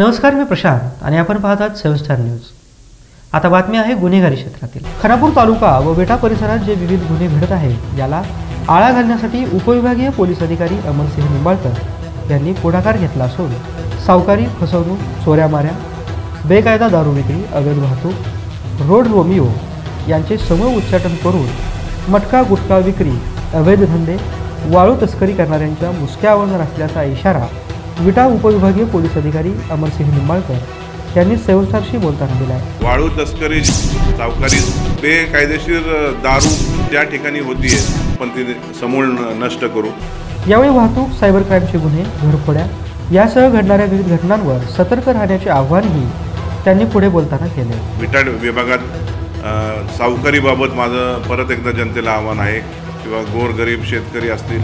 नमस्कार मी प्रशांत आणि आपण पाहत आहात सेव्हन स्टार न्यूज. आता बातमी आहे गुन्हेगारी क्षेत्रातील. खानापूर तालुका व बेटा परिसरात जे विविध गुन्हे घडत आहेत याला आळा घालण्यासाठी उपविभागीय पोलीस अधिकारी अमरसिंह निंबाळकर यांनी पुढाकार घेतला असून सावकारी फसवणूक चोऱ्या माऱ्या बेकायदा दारू विक्री अवैध वाहतूक रोड रोमिओ यांचे समूळ उच्चाटन करून मटका गुटखा विक्री अवैध धंदे वाळू तस्करी करणाऱ्यांच्या मुसक्या आवडणार असल्याचा इशारा विटा उपविभागीय पोलीस अधिकारी अमरसिंह निंबाळकर यांनी सेव्हस्टारशी बोलताना दिला आहे. वाळू तस्करी सावकारी बेकायदेशीर दारू ज्या ठिकाणी होतीये पण ती समूळ नष्ट करू यावेळी वाहतूक सायबर क्राईमचे गुन्हे घरफोड्या यासह घडणाऱ्या विविध घटनांवर सतर्क राहण्याचे आव्हानही त्यांनी पुढे बोलताना केले. विटाड विभागात सावकारीबाबत माझं परत एकदा जनतेला आव्हान आहे किंवा गोरगरीब शेतकरी असतील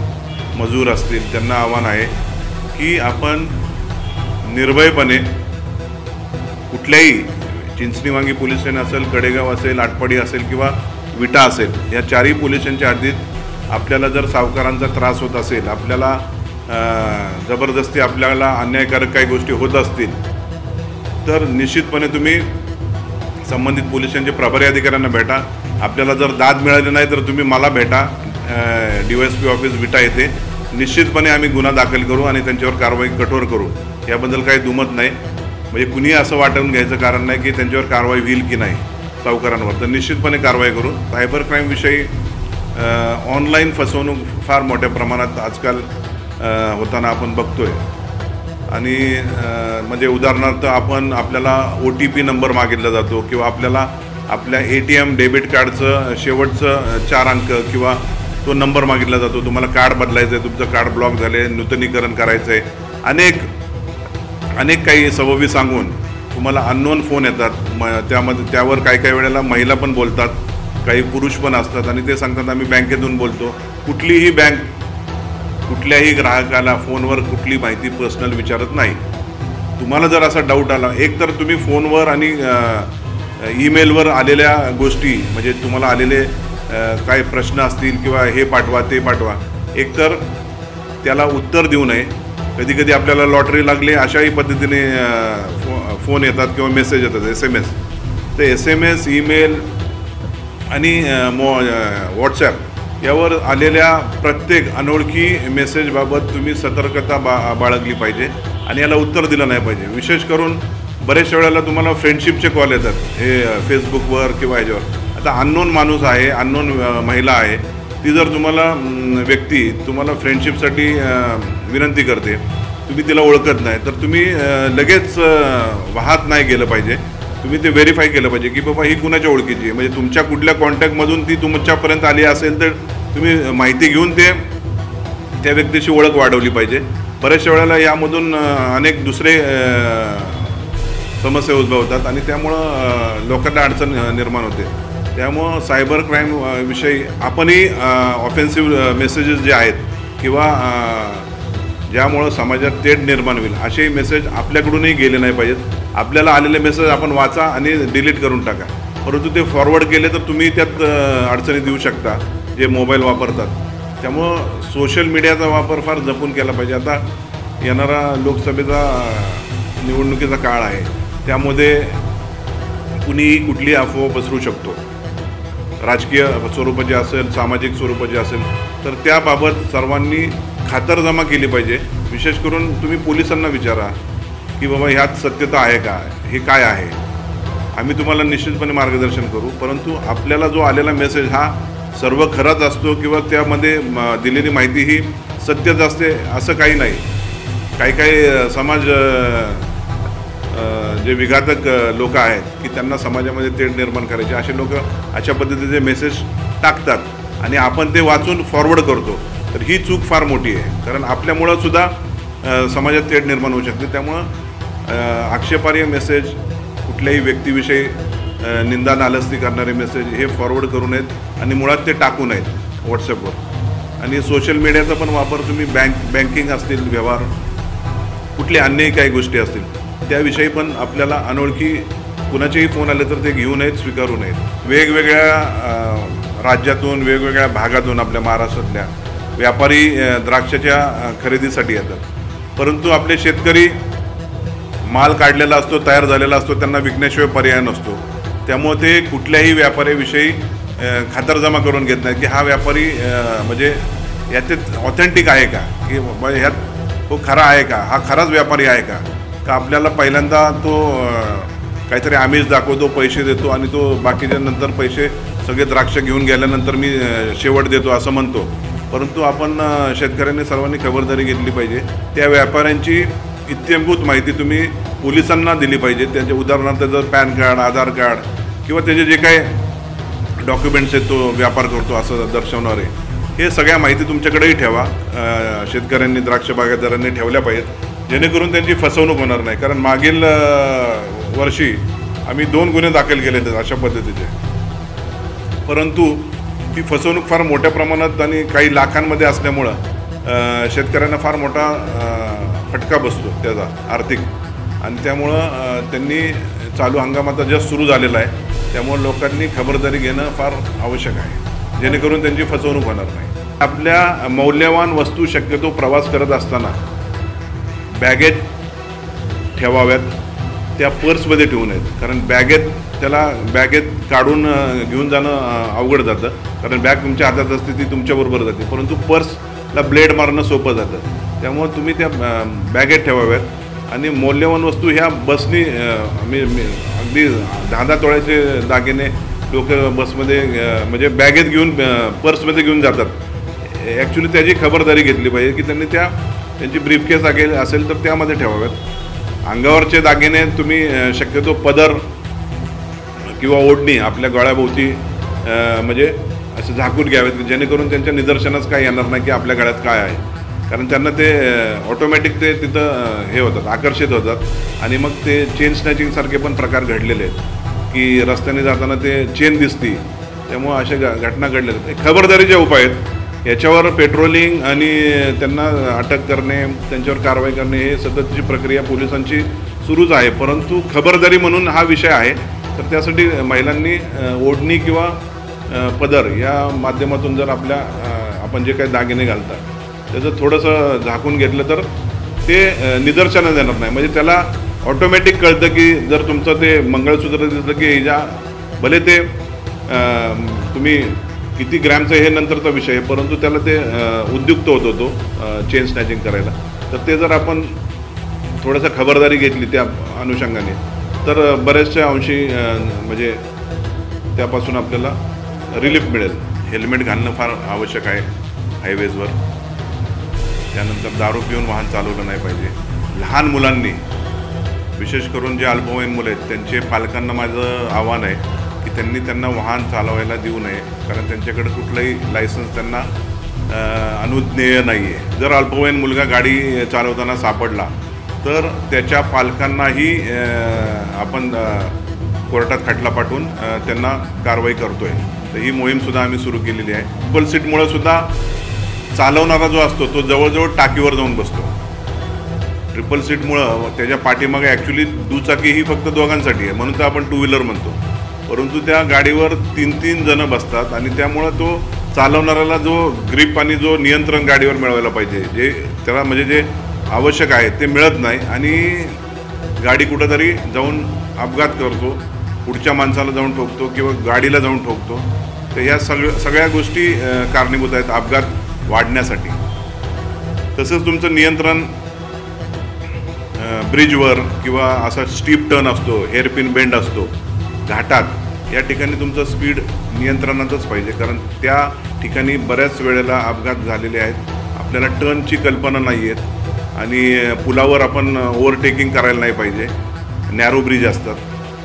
मजूर असतील त्यांना आव्हान आहे. की आपण निर्भयपणे कुठल्याही चिंचणीवांगी पोलीस स्टेशन असेल कडेगाव असेल आटपाडी असेल किंवा विटा असेल या चारही पोलीस स्टेशनच्या हद्दीत आपल्याला जर सावकारांचा त्रास होत असेल आपल्याला जबरदस्ती आपल्याला अन्यायकारक काही गोष्टी होत असतील तर निश्चितपणे तुम्ही संबंधित पोलीस स्टेशनचे प्रभारी अधिकाऱ्यांना भेटा. आपल्याला जर दाद मिळाली नाही तर तुम्ही मला भेटा. D Y S P office Vita येथे. निश्चितपणे आम्ही गुन्हा दाखल करू आणि त्यांच्यावर कारवाई कठोर करू. याबद्दल काही दुमत नाही. म्हणजे कुणीही असं वाटून घ्यायचं कारण नाही की त्यांच्यावर कारवाई होईल की नाही सावकारांवर. तर निश्चितपणे कारवाई करू. सायबर क्राईमविषयी ऑनलाईन फसवणूक फार मोठ्या प्रमाणात आजकाल होताना आपण बघतोय. आणि म्हणजे उदाहरणार्थ आपण आपल्याला ओ टी पी नंबर मागितला जातो किंवा आपल्याला आपल्या ए टी एम डेबिट कार्डचं शेवटचं चार अंक किंवा तो नंबर मागितला जातो तुम्हाला कार्ड बदलायचं आहे तुमचं कार्ड ब्लॉक झालं आहे नूतनीकरण करायचं आहे अनेक अनेक काही सबबी सांगून तुम्हाला अननोन फोन येतात. म त्यामध्ये त्यावर काही काही वेळेला महिला पण बोलतात काही पुरुष पण असतात आणि ते सांगतात आम्ही बँकेतून बोलतो. कुठलीही बँक कुठल्याही ग्राहकाला फोनवर कुठली माहिती पर्सनल विचारत नाही. तुम्हाला जर असा डाऊट आला एक तर तुम्ही फोनवर आणि ईमेलवर आलेल्या गोष्टी म्हणजे तुम्हाला आलेले काय प्रश्न असतील किंवा हे पाठवा ते पाठवा. एकतर त्याला उत्तर देऊ नये. कधी कधी आपल्याला लॉटरी लागली अशाही पद्धतीने फो फोन येतात किंवा मेसेज येतात एस एम एस तर एस एम एस ईमेल आणि मो व्हॉट्सॲप यावर आलेल्या प्रत्येक अनोळखी मेसेजबाबत तुम्ही सतर्कता बा बाळगली पाहिजे आणि याला उत्तर दिलं नाही पाहिजे. विशेष करून बऱ्याचशा वेळेला तुम्हाला फ्रेंडशिपचे कॉल येतात हे फेसबुकवर किंवा ह्याच्यावर. आता अननोन माणूस आहे अननोन महिला आहे ती जर तुम्हाला व्यक्ती तुम्हाला फ्रेंडशिपसाठी विनंती करते तुम्ही तिला ओळखत नाही तर तुम्ही लगेच वाहत नाही गेलं पाहिजे. तुम्ही ते व्हेरीफाय केलं पाहिजे की बाबा ही कुणाच्या ओळखीची आहे. म्हणजे तुमच्या कुठल्या कॉन्टॅक्टमधून ती तुमच्यापर्यंत आली असेल तर तुम्ही माहिती घेऊन ते त्या व्यक्तीशी ओळख वाढवली पाहिजे. बऱ्याचशा वेळेला यामधून अनेक दुसरे समस्या उद्भवतात आणि त्यामुळं लोकांना अडचण निर्माण होते. त्यामुळं सायबर क्राईम विषयी आपणही ऑफेन्सिव्ह मेसेजेस जे आहेत किंवा ज्यामुळं समाजात तेढ निर्माण होईल असे मेसेज आपल्याकडूनही गेले नाही पाहिजेत. आपल्याला आलेले मेसेज आपण वाचा आणि डिलीट करून टाका. परंतु ते फॉरवर्ड केले तर तुम्ही त्यात अडचणी देऊ शकता जे मोबाईल वापरतात. त्यामुळं सोशल मीडियाचा वापर फार जपून केला पाहिजे. आता येणारा लोकसभेचा निवडणुकीचा काळ आहे. त्यामध्ये कुणीही कुठलीही अफवा पसरू शकतो. राजकीय स्वरूपाचे असेल सामाजिक स्वरूपाचे असेल तर त्याबाबत सर्वांनी खातरजमा केली पाहिजे. विशेष करून तुम्ही पोलिसांना विचारा की बाबा ह्यात सत्यता आहे का? हे काय आहे? आम्ही तुम्हाला निश्चितपणे मार्गदर्शन करू. परंतु आपल्याला जो आलेला मेसेज हा सर्व खराच असतो किंवा त्यामध्ये म, दिलेली माहिती ही सत्यच असते असं काही नाही. काही काही समाज जे विघातक लोक आहेत की त्यांना समाजामध्ये तेढ निर्माण करायचे असे लोक अशा पद्धतीचे मेसेज टाकतात आणि आपण ते वाचून फॉरवर्ड करतो तर ही चूक फार मोठी आहे. कारण आपल्यामुळं सुद्धा समाजात तेढ निर्माण होऊ शकते. त्यामुळं अ, आक्षेपार्ह मेसेज कुठल्याही व्यक्तीविषयी निंदा नालस्ती करणारे मेसेज हे फॉरवर्ड करू नयेत आणि मुळात ते टाकू नयेत व्हॉट्सअपवर आणि सोशल मीडियाचा पण वापर तुम्ही बँक बँकिंग असतील व्यवहार कुठले अन्यही काही गोष्टी असतील त्याविषयी पण आपल्याला अनोळखी कुणाचेही फोन आले तर ते घेऊ नयेत स्वीकारू नयेत. वेगवेगळ्या राज्यातून वेगवेगळ्या भागातून आपल्या महाराष्ट्रातल्या व्यापारी द्राक्षाच्या खरेदीसाठी येतात. परंतु आपले शेतकरी माल काढलेला असतो तयार झालेला असतो त्यांना विकण्याशिवाय पर्याय नसतो. त्यामुळे ते कुठल्याही व्यापाऱ्याविषयी खातरजमा करून घेत नाहीत की हा व्यापारी म्हणजे याच्यात ऑथेंटिक आहे का? की ह्यात तो खरा आहे का? हा खराच व्यापारी आहे का? का आपल्याला पहिल्यांदा तो काहीतरी आमिष दाखवतो पैसे देतो आणि तो बाकीच्या नंतर पैसे सगळे द्राक्ष घेऊन गेल्यानंतर मी शेवट देतो असं म्हणतो. परंतु आपण शेतकऱ्यांनी सर्वांनी खबरदारी घेतली पाहिजे. त्या व्यापाऱ्यांची इत्यंभूत माहिती तुम्ही पोलिसांना दिली पाहिजे. त्यांचे उदाहरणार्थ जर पॅन कार्ड आधार कार्ड किंवा त्याचे जे काही डॉक्युमेंट्स आहेत तो व्यापार करतो असं दर्शवणारे. हे सगळ्या माहिती तुमच्याकडेही ठेवा. शेतकऱ्यांनी द्राक्ष बागायतदारांनी ठेवल्या पाहिजेत. जेणेकरून त्यांची फसवणूक होणार नाही. कारण मागील वर्षी आम्ही दोन गुन्हे दाखल केले आहेत अशा पद्धतीचे. परंतु ती फसवणूक फार मोठ्या प्रमाणात आणि काही लाखांमध्ये असल्यामुळं शेतकऱ्यांना फार मोठा फटका बसतो त्याचा आर्थिक. आणि त्यामुळं त्यांनी चालू हंगाम आता जस्ट सुरू झालेला आहे. त्यामुळं लोकांनी खबरदारी घेणं फार आवश्यक आहे. जेणेकरून त्यांची फसवणूक होणार नाही. आपल्या मौल्यवान वस्तू शक्यतो प्रवास करत असताना बॅगेत ठेवाव्यात त्या पर्समध्ये ठेवू नयेत कारण बॅगेत त्याला बॅगेत काढून घेऊन जाणं अवघड जातं. कारण बॅग तुमच्या हातात असते ती तुमच्याबरोबर जाते. परंतु पर्सला ब्लेड मारणं सोपं जातं. त्यामुळं तुम्ही त्या बॅगेत ठेवाव्यात. आणि मौल्यवान वस्तू ह्या बसनी मी अगदी दहा दहा तोळ्याचे दागिने लोक बसमध्ये म्हणजे बॅगेत घेऊन पर्समध्ये घेऊन जातात. ॲक्च्युली त्याची खबरदारी घेतली पाहिजे की त्यांनी त्या त्यांची ब्रीफकेस असेल असेल तर त्यामध्ये ठेवाव्यात. अंगावरचे दागिने तुम्ही शक्यतो पदर किंवा ओढणी आपल्या गळ्याभोवती म्हणजे असं झाकून घ्यावेत जेणेकरून त्यांच्या निदर्शनास काय येणार नाही की आपल्या गळ्यात काय आहे. कारण त्यांना ते ऑटोमॅटिक ते तिथं हे होतात आकर्षित होतात. आणि मग ते चेन स्नॅचिंगसारखे पण प्रकार घडलेले आहेत. की रस्त्याने जाताना ते चेन दिसती. त्यामुळं अशा घटना घडलेल्या आहेत. खबरदारीचे उपाय आहेत. याच्यावर पेट्रोलिंग आणि त्यांना अटक करणे त्यांच्यावर कारवाई करणे हे सततची प्रक्रिया पोलिसांची सुरूच आहे. परंतु खबरदारी म्हणून हा विषय आहे. तर त्यासाठी महिलांनी ओढणी किंवा पदर या माध्यमातून जर आपल्या आपण जे काही दागिने घालतात त्याचं थोडंसं झाकून घेतलं तर ते निदर्शनं देणार नाही. म्हणजे त्याला ऑटोमॅटिक कळतं की जर तुमचं ते मंगळसूत्र दिसलं की ज्या भले ते तुम्ही किती ग्रॅमचं हे नंतरचा विषय आहे परंतु त्याला ते उद्युक्त होत होतो चेन स्नॅचिंग करायला. तर ते जर आपण थोडंसं खबरदारी घेतली त्या अनुषंगाने तर बऱ्याचशा अंशी म्हणजे त्यापासून आपल्याला रिलीफ मिळेल. हेल्मेट घालणं फार आवश्यक आहे हायवेजवर. त्यानंतर दारू पिऊन वाहन चालवलं नाही पाहिजे. लहान मुलांनी विशेष करून जे अल्पवयीन मुलं आहेत त्यांचे पालकांना माझं आव्हान आहे त्यांनी त्यांना वाहन चालवायला देऊ नये कारण त्यांच्याकडे कुठलंही लायसन्स त्यांना अनुज्ञेय नाही आहे जर अल्पवयीन मुलगा गाडी चालवताना सापडला तर त्याच्या पालकांनाही आपण कोर्टात खटला पाठवून त्यांना कारवाई करतोय. तर ही मोहीमसुद्धा आम्ही सुरू केलेली आहे. ट्रिपल सीटमुळं सुद्धा चालवणारा जो असतो तो जवळजवळ टाकीवर जाऊन बसतो. ट्रिपल सीटमुळं त्याच्या पाठीमागे ॲक्च्युली दुचाकी ही फक्त दोघांसाठी आहे. म्हणून तर आपण टू व्हीलर म्हणतो. परंतु त्या गाडीवर तीन तीन जणं बसतात आणि त्यामुळं तो चालवणाऱ्याला जो ग्रीप आणि जो नियंत्रण गाडीवर मिळवायला पाहिजे जे त्याला म्हणजे जे आवश्यक आहे ते मिळत नाही आणि गाडी कुठंतरी जाऊन अपघात करतो पुढच्या माणसाला जाऊन ठोकतो किंवा गाडीला जाऊन ठोकतो. तर ह्या सगळ्या सगळ्या गोष्टी कारणीभूत आहेत अपघात वाढण्यासाठी. तसंच तुमचं नियंत्रण ब्रिजवर किंवा असा स्टीप टर्न असतो हेअरपिन बेंड असतो घाटात या ठिकाणी तुमचं स्पीड नियंत्रणातच पाहिजे कारण त्या ठिकाणी बऱ्याच वेळेला अपघात झालेले आहेत. आपल्याला टर्नची कल्पना नाही आहेत आणि पुलावर आपण ओव्हरटेकिंग करायला नाही पाहिजे. नॅरो ब्रिज असतात.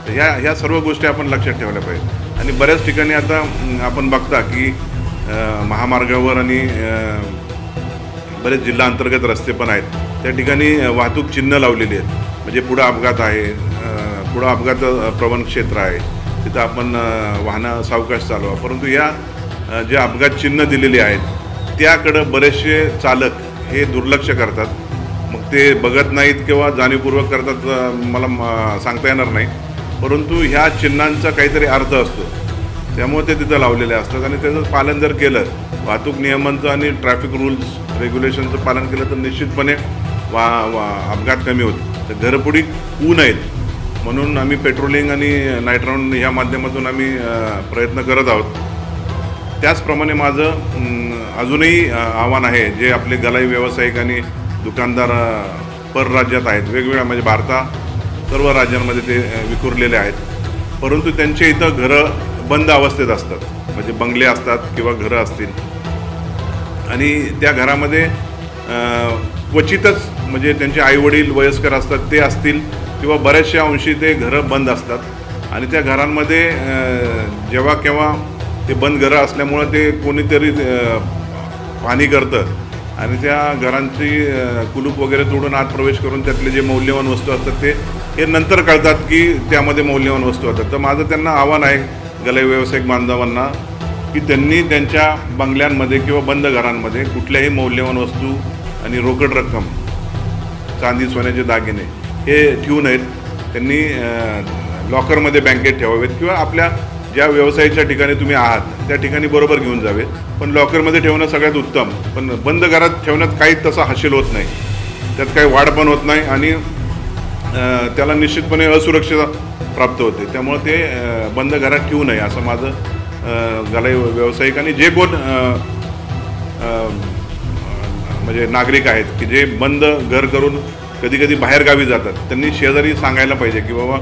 तर ह्या ह्या सर्व गोष्टी आपण लक्षात ठेवल्या पाहिजे. आणि बऱ्याच ठिकाणी आता आपण बघता की महामार्गावर आणि बरेच जिल्हा अंतर्गत रस्ते पण आहेत. त्या ठिकाणी वाहतूक चिन्ह लावलेली आहेत. म्हणजे पुढं अपघात आहे पुढं अपघात प्रवण क्षेत्र आहे. तिथं आपण वाहनं सावकाश चालवा. परंतु या जे अपघात चिन्ह दिलेली आहेत त्याकडं बरेचसे चालक हे दुर्लक्ष करतात. मग ते बघत नाहीत किंवा जाणीवपूर्वक करतात मला सांगता येणार नाही. परंतु ह्या चिन्हांचा काहीतरी अर्थ असतो. त्यामुळे ते तिथं लावलेले असतात आणि त्याचं पालन जर केलं वाहतूक नियमांचं आणि ट्रॅफिक रूल्स रेग्युलेशनचं पालन केलं तर निश्चितपणे वा वा अपघात कमी होतील. तर घरपुडी ऊन आहेत. म्हणून आम्ही पेट्रोलिंग आणि नाईट राऊंड ह्या माध्यमातून आम्ही प्रयत्न करत आहोत. त्याचप्रमाणे माझं अजूनही आव्हान आहे जे आपले गलाई व्यावसायिक आणि दुकानदार परराज्यात आहेत. वेगवेगळ्या म्हणजे भारतात सर्व राज्यांमध्ये ते विखुरलेले आहेत. परंतु त्यांच्या इथं घरं बंद अवस्थेत असतात. म्हणजे बंगले असतात किंवा घरं असतील. आणि त्या घरामध्ये क्वचितच म्हणजे त्यांचे आईवडील वयस्कर असतात ते असतील. किंवा बऱ्याचशा अंशी ते घरं बंद असतात. आणि त्या घरांमध्ये जेव्हा केव्हा ते बंद घरं असल्यामुळं ते कोणीतरी पाणी करतं. आणि त्या घरांची कुलूप वगैरे तोडून आत प्रवेश करून त्यातले जे मौल्यवान वस्तू असतात ते हे नंतर कळतात की त्यामध्ये मौल्यवान वस्तू असतात. तर माझं त्यांना आव्हान आहे गलाई व्यावसायिक बांधवांना की त्यांनी त्यांच्या बंगल्यांमध्ये किंवा बंद घरांमध्ये कुठल्याही मौल्यवान वस्तू आणि रोकड रक्कम चांदी सोन्याचे दागिने हे ठेवू नयेत त्यांनी लॉकरमध्ये बँकेत ठेवावेत किंवा आपल्या ज्या व्यवसायाच्या ठिकाणी तुम्ही आहात त्या ठिकाणी बरोबर घेऊन जावेत. पण लॉकरमध्ये ठेवणं सगळ्यात उत्तम. पण बंद घरात ठेवण्यात काही तसा हाशील होत नाही. त्यात काही वाढ पण होत नाही आणि त्याला निश्चितपणे असुरक्षित प्राप्त होते. त्यामुळे ते बंद घरात ठेवू नये असं माझं अं, व्यावसायिक आणि जे कोण म्हणजे नागरिक आहेत की जे बंद घर करून कधी कधी बाहेरगावी जातात. त्यांनी शेजारी सांगायला पाहिजे की बाबा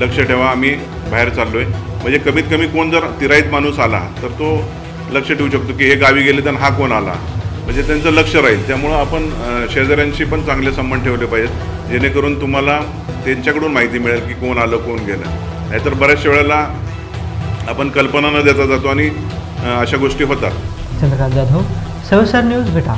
लक्ष ठेवा आम्ही बाहेर चाललो आहे म्हणजे कमीत कमी कोण जर तिराईत माणूस आला तर तो लक्ष ठेवू शकतो की हे गावी गेले तर हा कोण आला. म्हणजे त्यांचं लक्ष राहील. त्यामुळं आपण शेजाऱ्यांशी पण चांगले संबंध ठेवले पाहिजेत. जेणेकरून तुम्हाला त्यांच्याकडून माहिती मिळेल की कोण आलं कोण गेलं. नाहीतर बऱ्याचशा वेळेला आपण कल्पना न देता जातो आणि अशा गोष्टी होतात. चंद्रकांत जाधव सविस्तर न्यूज बेटा